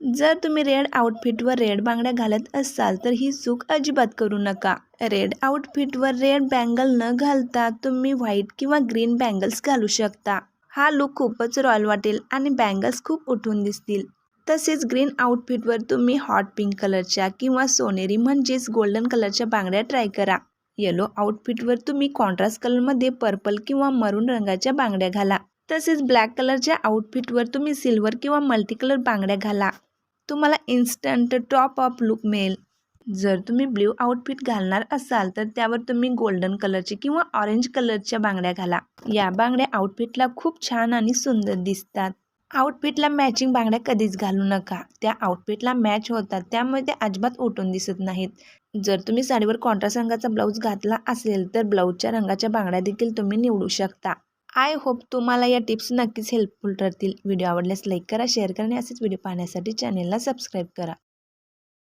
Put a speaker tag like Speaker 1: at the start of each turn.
Speaker 1: जर तुम्ही red आउटफिटवर red बांगड्या घालत असाल तर ही चूक अजिबात करू नका. रेड आउटफिटवर रेड बँगल न घालता तुम्ही व्हाईट किंवा ग्रीन बँगल्स घालू शकता. हा लुक खूपच रॉयल वाटेल आणि बँगल्स खूप उठून दिसतील. तसेच ग्रीन आउटफिटवर तुम्ही हॉट पिंक कलरच्या किंवा सोनेरी म्हणजेच गोल्डन कलरच्या बांगड्या ट्राय करा. येलो आउटफिटवर तुम्ही कॉन्ट्रास्ट कलरमध्ये पर्पल किंवा मरून रंगाच्या बांगड्या घाला. तसेच ब्लॅक कलरच्या आउटफिटवर तुम्ही सिल्वर किंवा मल्टी कलर बांगड्या घाला. तुम्हाला इन्स्टंट टॉप ऑफ लुक मिळेल. जर तुम्ही ब्ल्यू आउटफिट घालणार असाल तर त्यावर तुम्ही गोल्डन कलरची किंवा ऑरेंज कलरच्या बांगड्या घाला. या बांगड्या आउटफिटला खूप छान आणि सुंदर दिसतात. आउटफिटला मॅचिंग बांगड्या कधीच घालू नका. त्या आउटफिटला मॅच होतात त्यामुळे ते अजिबात उठून दिसत नाहीत. जर तुम्ही साडीवर कॉन्ट्रास्ट रंगाचा ब्लाऊज घातला असेल तर ब्लाऊजच्या रंगाच्या बांगड्या देखील तुम्ही निवडू शकता. आय होप तुम्हाला या टिप्स नक्कीच हेल्पफुल ठरतील. व्हिडिओ आवडल्यास लाईक करा शेअर करा आणि असेच व्हिडिओ पाहण्यासाठी चॅनेलला सबस्क्राईब करा.